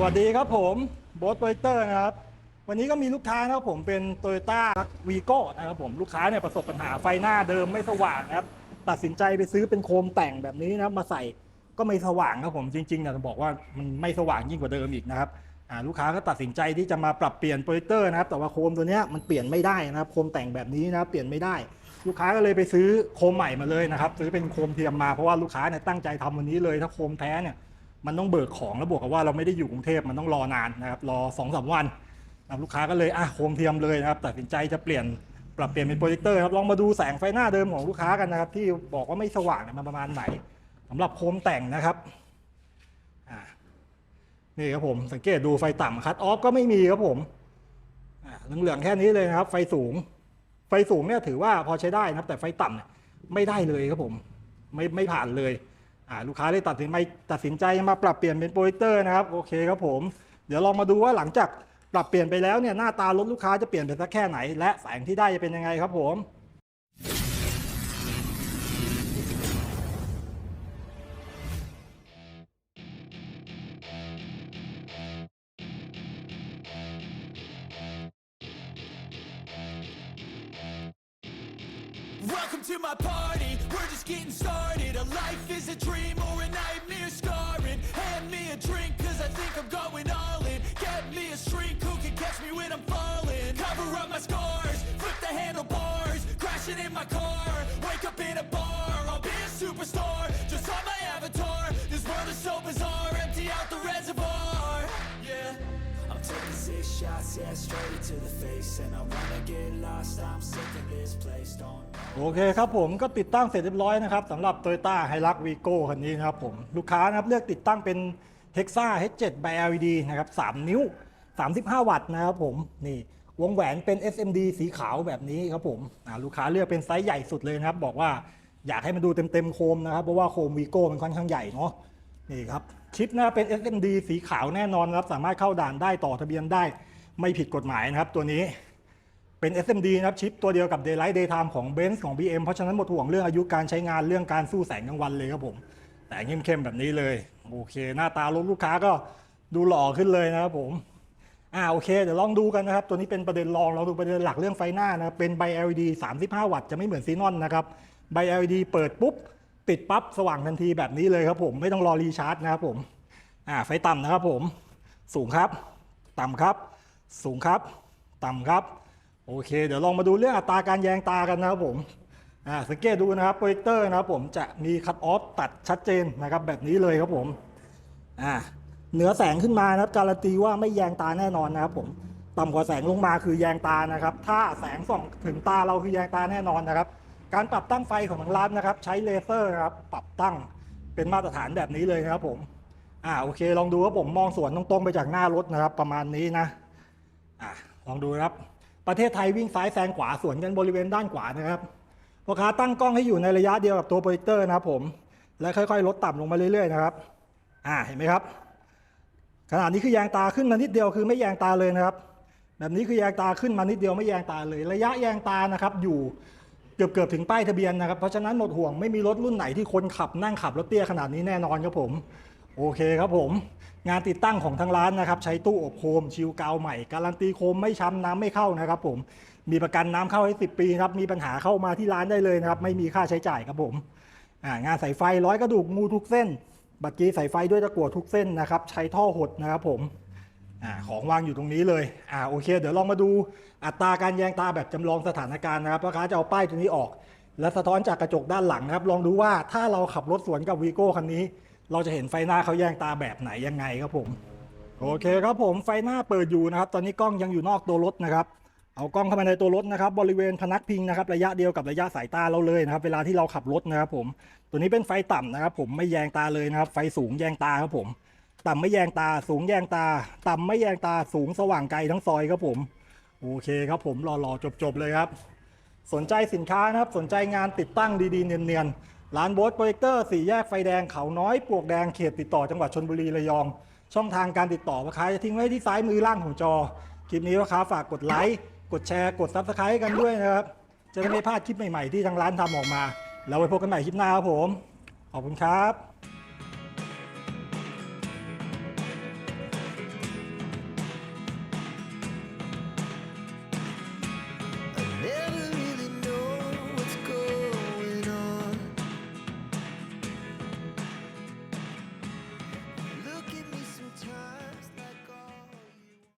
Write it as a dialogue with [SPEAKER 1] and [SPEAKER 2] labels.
[SPEAKER 1] สวัสดีครับผมโบ๊ทโปรเตอร์นะครับ วันนี้ก็มีลูกค้านะครับผมเป็นโตโยต้าวีโก้นะครับผมลูกค้าเนี่ยประสบปัญหาไฟหน้าเดิมไม่สว่างนะครับ ตัดสินใจไปซื้อเป็นโคมแต่งแบบนี้นะครับมาใส่ก็ไม่สว่างครับผมจริงๆเนี่ยจะบอกว่ามันไม่สว่างยิ่งกว่าเดิมอีกนะครับอ่าลูกค้าก็ตัดสินใจที่จะมาปรับเปลี่ยนโปรเจกเตอร์นะครับ แต่ว่าโคมตัวเนี้ยมันเปลี่ยนไม่ได้นะครับโคมแต่งแบบนี้นะเปลี่ยนไม่ได้ ลูกค้าก็เลยไปซื้อโคมใหม่มาเลยนะครับ ซื้อเป็นโคมเทียมมาเพราะว่าลูกค้าเนี่ยตั้งใจทำวันนี้เลยถ้าโคมแท้เนี่ย มันต้องเบิกของแล้วบวกกับว่าเราไม่ได้อยู่กรุงเทพมันต้องรอนานนะครับรอสองสามวันนะครับลูกค้าก็เลยอะโคมเทียมเลยนะครับตัดสินใจจะเปลี่ยนปรับเปลี่ยนเป็นโปรเจคเตอร์ครับลองมาดูแสงไฟหน้าเดิมของลูกค้ากันนะครับที่บอกว่าไม่สว่างมันประมาณไหนสำหรับโคมแต่งนะครับนี่ครับผมสังเกตดูไฟต่ำคัตออฟก็ไม่มีครับผมเหลืองๆแค่นี้เลยนะครับ ไฟสูง ไฟสูงเนี่ยถือว่าพอใช้ได้นะครับ แต่ไฟต่ำเนี่ยไม่ได้เลยครับผม ไม่ไม่ผ่านเลย ลูกค้าได้ตัดสินใจตัดสินใจมาปรับเปลี่ยนเป็นโปรเจคเตอร์นะครับโอเคครับผม เดี๋ยวลองมาดูว่าหลังจากปรับเปลี่ยนไปแล้วเนี่ยหน้าตารถลูกค้าจะเปลี่ยนไปสักแค่ไหน และแสงที่ได้จะเป็นยังไงครับผม
[SPEAKER 2] Welcome to my party, we're just getting started. A life is a dream or a nightmare scarring. Hand me a drink yeah, straight to the face And I wanna get lost, I'm sick of this place, don't
[SPEAKER 1] โอเคครับผมก็ติดตั้งเสร็จเรียบร้อยนะครับสำหรับ Toyota Hilux Vigo คันนี้นะครับผมลูกค้านะครับเลือกติดตั้งเป็น Hexa H7 by LED นะครับ3นิ้ว 35 วัตต์นะครับผมนี่วงแหวนเป็น SMD สีขาวแบบนี้ครับผมลูกค้าเลือกเป็นไซส์ใหญ่สุดเลยนะครับ บอกว่าอยากให้มันดูเต็มๆโคมนะครับ เพราะว่าโคม Vigo มันค่อนข้างใหญ่เนาะนี่ครับชิปนะเป็น SMD สีขาวแน่นอนครับ สามารถเข้าด่านได้ต่อทะเบียนได้ ไม่ผิดกฎหมายนะครับตัวนี้เป็น SMD นะครับชิปตัวเดียวกับ Daylight Daytime ของ Benz ของ BM เพราะฉะนั้นหมดห่วงเรื่องอายุการใช้งานเรื่องการสู้แสงกลางวันเลยครับผม แต่เข้มๆแบบนี้เลย โอเค หน้าตารถลูกค้าก็ดูหล่อขึ้นเลยนะครับผมอ่าโอเค เดี๋ยวลองดูกันนะครับ ตัวนี้เป็นประเด็นรองเราดูประเด็นหลักเรื่องไฟหน้านะเป็นใบ LED 35 วัตต์จะไม่เหมือนซีนอนนะครับใบ LED เปิดปุ๊บ ติดปั๊บสว่างทันทีแบบนี้เลยครับผมไม่ต้องรอรีชาร์จนะครับผมอ่าไฟต่ำนะครับผมสูงครับต่ำครับ สูงครับต่ำครับ โอเค เดี๋ยวลองมาดูเรื่องอัตราการแยงตากันนะครับผมสังเกตดูนะครับโปรเจคเตอร์นะครับผมจะมีคัตออฟตัดชัดเจนนะครับแบบนี้เลยครับผมเหนือแสงขึ้นมานะครับการันตีว่าไม่แยงตาแน่นอนนะครับผมต่ำกว่าแสงลงมาคือแยงตานะครับ ถ้าแสงส่องถึงตาเราคือแยงตาแน่นอนนะครับ การปรับตั้งไฟของทางร้านนะครับ ใช้เลเซอร์นะครับปรับตั้งเป็นมาตรฐานแบบนี้เลยนะครับผมอ่าโอเค ลองดูว่าผมมองสวนตรงๆไปจากหน้ารถนะครับ ประมาณนี้นะ อะลองดูนะครับ ประเทศไทยวิ่งซ้ายแซงขวาสวนกันบริเวณด้านขวานะครับพ่อค้าตั้งกล้องให้อยู่ในระยะเดียวกับตัวโปรเจคเตอร์นะครับผมและค่อยๆ ลดต่ำลงมาเรื่อยๆนะครับอ่าเห็นไหมครับ ขนาดนี้คือแยงตาขึ้นมานิดเดียวคือไม่แยงตาเลยนะครับ แบบนี้คือแยงตาขึ้นมานิดเดียวไม่แยงตาเลย ระยะแยงตานะครับอยู่เกือบเกือบๆถึงป้ายทะเบียนนะครับเพราะฉะนั้นหมดห่วงไม่มีรถรุ่นไหนที่คนขับนั่งขับรถเตี้ยขนาดนี้แน่นอนครับผม โอเคครับผม งานติดตั้งของทางร้านนะครับใช้ตู้อบโคมชิลกาวใหม่ การันตีโคมไม่ช้ำน้ำไม่เข้านะครับผมมีประกันน้ำเข้าให้ 10 ปีครับมีปัญหาเข้ามาที่ร้านได้เลยนะครับไม่มีค่าใช้จ่ายครับผมงานสายไฟร้อยกระดูกงูทุกเส้น บัตรกีสายไฟด้วยตะกั่วทุกเส้นนะครับใช้ท่อหดนะครับผมอของวางอยู่ตรงนี้เลยอ่าโอเค เดี๋ยวลองมาดูอัตราการแยงตาแบบจำลองสถานการณ์นะครับพ่อค้าจะเอาป้ายตัวนี้ออก และสะท้อนจากกระจกด้านหลังนะครับ ลองดูว่าถ้าเราขับรถสวนกับวีโก้คันนี้ เราจะเห็นไฟหน้าเขาแยงตาแบบไหนยังไงครับผม โอเคครับผมไฟหน้าเปิดอยู่นะครับ ตอนนี้กล้องยังอยู่นอกตัวรถนะครับ เอากล้องเข้ามาในตัวรถนะครับ บริเวณพนักพิงนะครับ ระยะเดียวกับระยะสายตาเราเลยนะครับ เวลาที่เราขับรถนะครับผม ตัวนี้เป็นไฟต่ำนะครับ ผมไม่แยงตาเลยนะครับ ไฟสูงแยงตาครับผม ต่ำไม่แยงตา สูงแยงตา ต่ำไม่แยงตา สูงสว่างไกลทั้งซอยครับผม โอเคครับผม รอๆจบๆเลยครับ สนใจสินค้านะครับ สนใจงานติดตั้งดีๆเนียนๆ ร้านโบสโปรเจคเตอร์สี่แยกไฟแดงเขาน้อยปวกแดงเขตติดต่อจังหวัดชนบุรีระยอง ช่องทางการติดต่อราคาจะทิ้งไว้ที่ซ้ายมือล่างของจอ คลิปนี้ราคาฝากกดไลค์กดแชร์กดซับสไครต์กันด้วยนะครับ จะได้ไม่พลาดคลิปใหม่ๆที่ทางร้านทำออกมา แล้วไว้พบกันใหม่คลิปหน้าครับผม ขอบคุณครับ